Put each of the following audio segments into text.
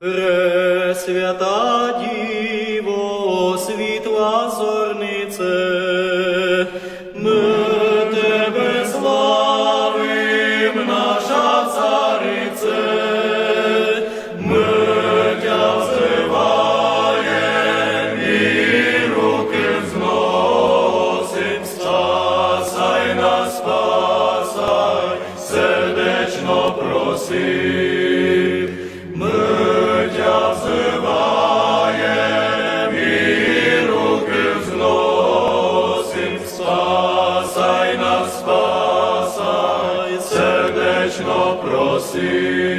Пресвята Діво, світла зорнице, ми тебе славим, наша царице, ми тя взиваєм і руки зносим, спасай нас, спасай, сердечно просим. спасай нас, спасай, сердечно проси.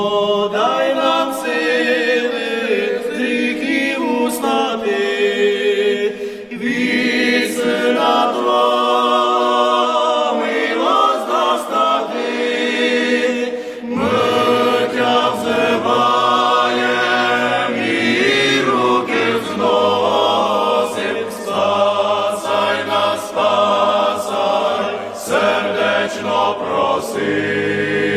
Подай нам сили, з гріхів узнати, вісна Тва, милость достати, ми Тя руки взносим, спасай нас, спасай, сердечно проси.